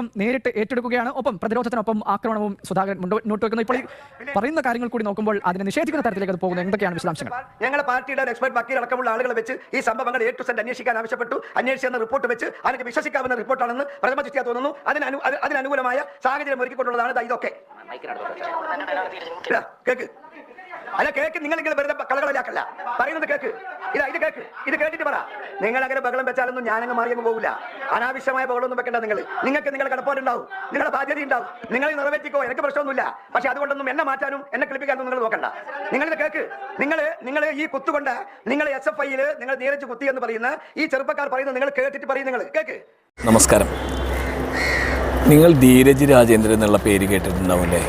ം നേരിട്ട് ഏറ്റെടുക്കുകയാണ്. ഒപ്പം പ്രതിരോധത്തിനൊപ്പം ആക്രമണവും സുധാകരൻ മുന്നോ- മുന്നോട്ട് വെക്കുന്നു ഇപ്പോൾ പറയുന്ന കാര്യങ്ങൾ കൂടി നോക്കുമ്പോൾ അതിനെ നിഷേധിക്കുന്ന തരത്തിലേക്ക് അത് പോകുന്നു എന്തൊക്കെയാണ് വിശദാംശങ്ങൾ? ഞങ്ങളുടെ പാർട്ടിയുടെ ഒരു എക്സ്പെർട്ട് വക്കീൽ അടക്കമുള്ള ആളുകളെ വെച്ച് ഈ സംഭവങ്ങൾ എ ടു സെന്റ് അന്വേഷിക്കാൻ ആവശ്യപ്പെട്ടു. അന്വേഷിച്ചെന്ന റിപ്പോർട്ട് വെച്ച് അതിന് വിശ്വസിക്കാവുന്ന റിപ്പോർട്ടാണെന്ന് പ്രഥമ ദൃഷ്ടിയാ തോന്നുന്നു. അതിന് അതിനനുകൂലമായ സാഹചര്യം ഒരുക്കിക്കൊണ്ടുള്ളതാണ് ഇതൊക്കെ. കേൾക്ക് കേക്ക്. അല്ല കേക്ക് നിങ്ങൾ ഇങ്ങനെ വെറുതെ കളകളാക്കല്ല പറയുന്നത് കേക്ക്. ഇതാ ഇത് കേക്ക്. ഇത് കേട്ടിട്ട് പറ. നിങ്ങൾ അങ്ങനെ ബഹളം വെച്ചാലൊന്നും ഞാനങ്ങ് മാറിയങ്ങ് പോകില്ല അനാവശ്യമായ ബഹളമൊന്നും വെക്കണ്ട നിങ്ങൾ നിങ്ങൾക്ക് നിങ്ങളുടെ കടപ്പാടുണ്ടാവും. നിങ്ങളുടെ ബാധ്യത ഉണ്ടാവും നിങ്ങൾ നിറവേറ്റിക്കോ. എനിക്ക് പ്രശ്നമൊന്നുമില്ല. പക്ഷെ അതുകൊണ്ടൊന്നും എന്നെ മാറ്റാനും എന്നെ കളിപ്പിക്കാനും നിങ്ങൾ നോക്കണ്ട. നിങ്ങളിത് കേക്ക്. നിങ്ങൾ നിങ്ങൾ ഈ കുത്തുകൊണ്ട് നിങ്ങൾ എസ് എഫ് ഐയിൽ നിങ്ങൾ നീരജ് കുത്തി എന്ന് പറയുന്ന ഈ ചെറുപ്പക്കാർ പറയുന്നത് നിങ്ങൾ കേട്ടിട്ട് പറയും നിങ്ങൾ കേക്ക്. നമസ്കാരം. നിങ്ങൾ ധീരജ് രാജേന്ദ്രൻ എന്നുള്ള പേര് കേട്ടിട്ടുണ്ടാവും അല്ലേ?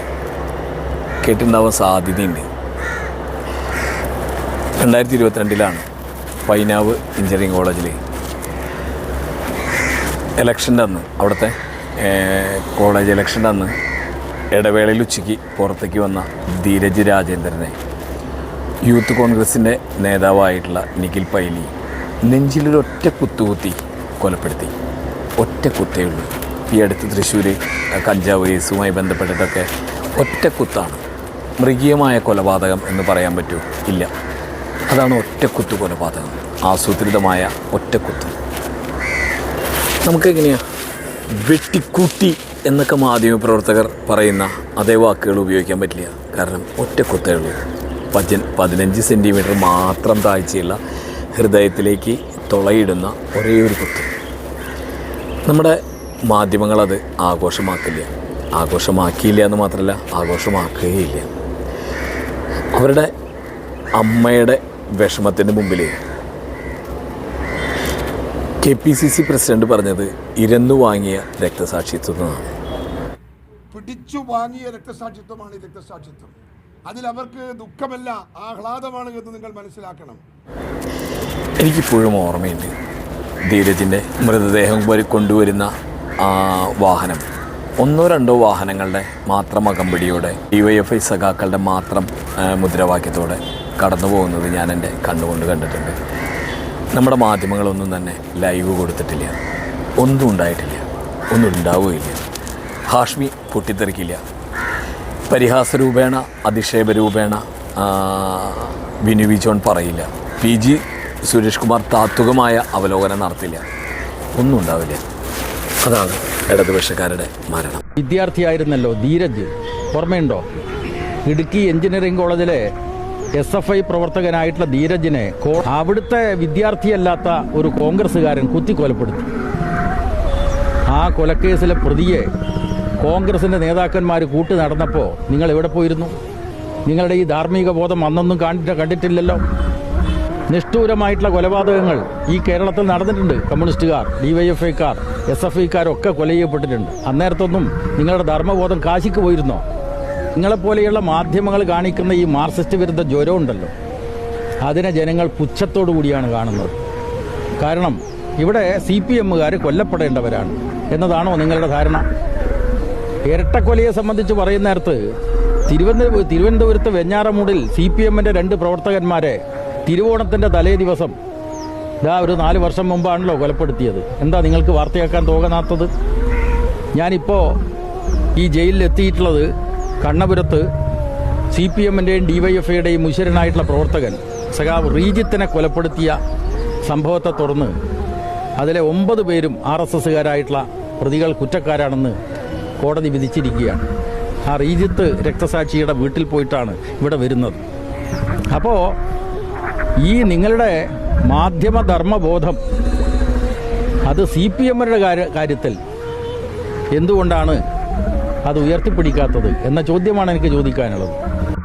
കേട്ടിട്ടുണ്ടാവാൻ സാധ്യതയുണ്ട്. രണ്ടായിരത്തി ഇരുപത്തിരണ്ടിലാണ് പൈനാവ് എഞ്ചിനീയറിംഗ് കോളേജിൽ ഇലക്ഷന്റെ അന്ന്. അവിടുത്തെ കോളേജ് ഇലക്ഷന്റെ അന്ന് ഇടവേളയിൽ ഉച്ചയ്ക്ക് പുറത്തേക്ക് വന്ന ധീരജ് രാജേന്ദ്രനെ യൂത്ത് കോൺഗ്രസിന്റെ നേതാവായിട്ടുള്ള നിഖിൽ പൈലി നെഞ്ചിലൊരൊറ്റ കുത്തുകുത്തി കൊലപ്പെടുത്തി. ഒറ്റ കുത്തേ ഉള്ളൂ. ഈ അടുത്ത് തൃശ്ശൂർ കഞ്ചാവ് കേസുമായി ബന്ധപ്പെട്ടിട്ടൊക്കെ ഒറ്റ കുത്താണ്. മൃഗീയമായ കൊലപാതകം എന്ന് പറയാൻ പറ്റുമോ ഇല്ല. അതാണ് ഒറ്റക്കുത്ത് കൊലപാതകം ആസൂത്രിതമായ ഒറ്റക്കുത്ത്. നമുക്ക് എങ്ങനെയാണ് വെട്ടിക്കൂട്ടി എന്നൊക്കെ മാധ്യമപ്രവർത്തകർ പറയുന്ന അതേ വാക്കുകൾ ഉപയോഗിക്കാൻ പറ്റില്ല. കാരണം ഒറ്റക്കുത്തേ ഉള്ളൂ. പജൻ പതിനഞ്ച് സെന്റിമീറ്റർ മാത്രം താഴ്ചയുള്ള ഹൃദയത്തിലേക്ക് തുളയിടുന്ന ഒരേ ഒരു കുത്ത്. നമ്മുടെ മാധ്യമങ്ങളത് ആഘോഷമാക്കില്ല. ആഘോഷമാക്കിയില്ല എന്ന് മാത്രമല്ല ആഘോഷമാക്കുകയില്ല. അവരുടെ അമ്മയുടെ വിഷമത്തിന്റെ മുമ്പിൽ K P C C president പറഞ്ഞത് ഇരന്നു വാങ്ങിയ രക്തസാക്ഷിത്വമാണ്. പിടിച്ചു വാങ്ങിയ രക്തസാക്ഷിത്വമാണ് ഈ രക്തസാക്ഷിത്വം. അതിൽ അവർക്ക് ദുഃഖമല്ല ആഹ്ലാദമാണ് എന്ന് നിങ്ങൾ മനസ്സിലാക്കണം. എനിക്കിപ്പോഴും ഓർമ്മയുണ്ട് ധീരജിന്റെ മൃതദേഹം വരെ കൊണ്ടുവരുന്ന ആ വാഹനം. ഒന്നോ രണ്ടോ വാഹനങ്ങളുടെ മാത്രം അകമ്പടിയോടെ ഡി വൈ എഫ് ഐ സഖാക്കളുടെ മാത്രം മുദ്രാവാക്യത്തോടെ കടന്നു പോകുന്നത് ഞാൻ എന്റെ കണ്ണുകൊണ്ട് കണ്ടിട്ടുണ്ട്. നമ്മുടെ മാധ്യമങ്ങളൊന്നും തന്നെ ലൈവ് കൊടുത്തിട്ടില്ല. ഒന്നും ഉണ്ടായിട്ടില്ല. ഒന്നും ഉണ്ടാവുകയില്ല. ഹാഷ്മി പൊട്ടിത്തെറിക്കില്ല. പരിഹാസരൂപേണ അധിക്ഷേപരൂപേണ രൂപേണ വിനു വിജോൺ പറയില്ല. പി ജി സുരേഷ് കുമാർ താത്വികമായ അവലോകനം നടത്തില്ല. ഒന്നും ഉണ്ടാവില്ല. അതാണ് ഇടതുപക്ഷക്കാരുടെ മരണം. വിദ്യാർത്ഥിയായിരുന്നല്ലോ ധീരജ്. ഓർമ്മയുണ്ടോ? ഇടുക്കി എഞ്ചിനീയറിംഗ് കോളേജിലെ എസ് എഫ് ഐ പ്രവർത്തകനായിട്ടുള്ള ധീരജിനെ അവിടുത്തെ വിദ്യാർത്ഥിയല്ലാത്ത ഒരു കോൺഗ്രസ്സുകാരൻ കുത്തിക്കൊലപ്പെടുത്തി. ആ കൊലക്കേസിലെ പ്രതിയെ കോൺഗ്രസിന്റെ നേതാക്കന്മാർ കൂട്ടി നടന്നപ്പോൾ നിങ്ങൾ എവിടെ പോയിരുന്നു? നിങ്ങളുടെ ഈ ധാർമ്മിക ബോധം അന്നൊന്നും കണ്ടിട്ട് കണ്ടിട്ടില്ലല്ലോ. നിഷ്ഠൂരമായിട്ടുള്ള കൊലപാതകങ്ങൾ ഈ കേരളത്തിൽ നടന്നിട്ടുണ്ട്. കമ്മ്യൂണിസ്റ്റുകാർ ഡിവൈഎഫ്ഐക്കാർ എസ് എഫ് ഐക്കാരൊക്കെ കൊല ചെയ്യപ്പെട്ടിട്ടുണ്ട്. അന്നേരത്തൊന്നും നിങ്ങളുടെ ധർമ്മബോധം കാശിക്ക് പോയിരുന്നോ? നിങ്ങളെപ്പോലെയുള്ള മാധ്യമങ്ങൾ കാണിക്കുന്ന ഈ മാർക്സിസ്റ്റ് വിരുദ്ധ ജ്വരം ഉണ്ടല്ലോ അതിനെ ജനങ്ങൾ പുച്ഛത്തോടു കൂടിയാണ് കാണുന്നത്. കാരണം ഇവിടെ സി പി എമ്മുകാർ കൊല്ലപ്പെടേണ്ടവരാണ് എന്നതാണോ നിങ്ങളുടെ ധാരണ? ഇരട്ടക്കൊലയെ സംബന്ധിച്ച് പറയുന്ന നേരത്ത് തിരുവനന്തപുരം തിരുവനന്തപുരത്ത് വെഞ്ഞാറമൂടിൽ സി പി എമ്മിന്റെ രണ്ട് പ്രവർത്തകന്മാരെ തിരുവോണത്തിന്റെ തലേ ദിവസം ഇതാ ഒരു നാല് വർഷം മുമ്പാണല്ലോ കൊലപ്പെടുത്തിയത്. എന്താ നിങ്ങൾക്ക് വാർത്തയാക്കാൻ തോന്നാത്തത്? ഞാനിപ്പോൾ ഈ ജയിലിൽ എത്തിയിട്ടുള്ളത് കണ്ണപുരത്ത് സി പി എമ്മിന്റെയും ഡി വൈ എഫ് ഐയുടെയും മുശരനായിട്ടുള്ള പ്രവർത്തകൻ സഖാവ് റീജിത്തിനെ കൊലപ്പെടുത്തിയ സംഭവത്തെ തുടർന്ന് അതിലെ ഒമ്പത് പേരും ആർ എസ് എസ്സുകാരായിട്ടുള്ള പ്രതികൾ കുറ്റക്കാരാണെന്ന് കോടതി വിധിച്ചിരിക്കുകയാണ്. ആ റീജിത്ത് രക്തസാക്ഷിയുടെ വീട്ടിൽ പോയിട്ടാണ് ഇവിടെ വരുന്നത്. അപ്പോൾ ഈ നിങ്ങളുടെ മാധ്യമധർമ്മബോധം അത് സി പി എമ്മിന്റെ കാര്യത്തിൽ എന്തുകൊണ്ടാണ് അത് ഉയർത്തിപ്പിടിക്കാത്തത് എന്ന ചോദ്യമാണ് എനിക്ക് ചോദിക്കാനുള്ളത്.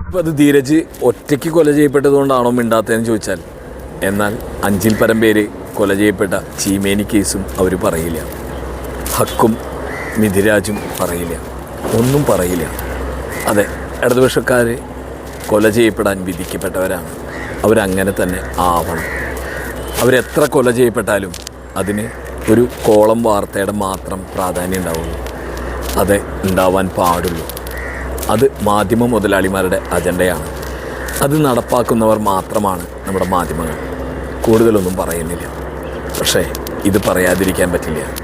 ഇപ്പം അത് ധീരജ് ഒറ്റയ്ക്ക് കൊല ചെയ്യപ്പെട്ടതുകൊണ്ടാണോ മിണ്ടാത്തതെന്ന് ചോദിച്ചാൽ? എന്നാൽ അഞ്ചിൽ പരം പേര് കൊല ചെയ്യപ്പെട്ട ചീമേനി കേസും അവർ പറയില്ല. ഹക്കും മിഥിരാജും പറയില്ല. ഒന്നും പറയില്ല. അതെ ഇടതുപക്ഷക്കാർ കൊല ചെയ്യപ്പെടാൻ വിധിക്കപ്പെട്ടവരാണ്. അവരങ്ങനെ തന്നെ ആവണം. അവരെത്ര കൊല ചെയ്യപ്പെട്ടാലും അതിന് ഒരു കോളം വാർത്തയുടെ മാത്രം പ്രാധാന്യം ഉണ്ടാവുള്ളൂ. അതെ ഉണ്ടാവാൻ പാടുള്ളൂ. അത് മാധ്യമ മുതലാളിമാരുടെ അജണ്ടയാണ്. അത് നടപ്പാക്കുന്നവർ മാത്രമാണ് നമ്മുടെ മാധ്യമങ്ങൾ. കൂടുതലൊന്നും പറയുന്നില്ല. പക്ഷേ ഇത് പറയാതിരിക്കാൻ പറ്റില്ല.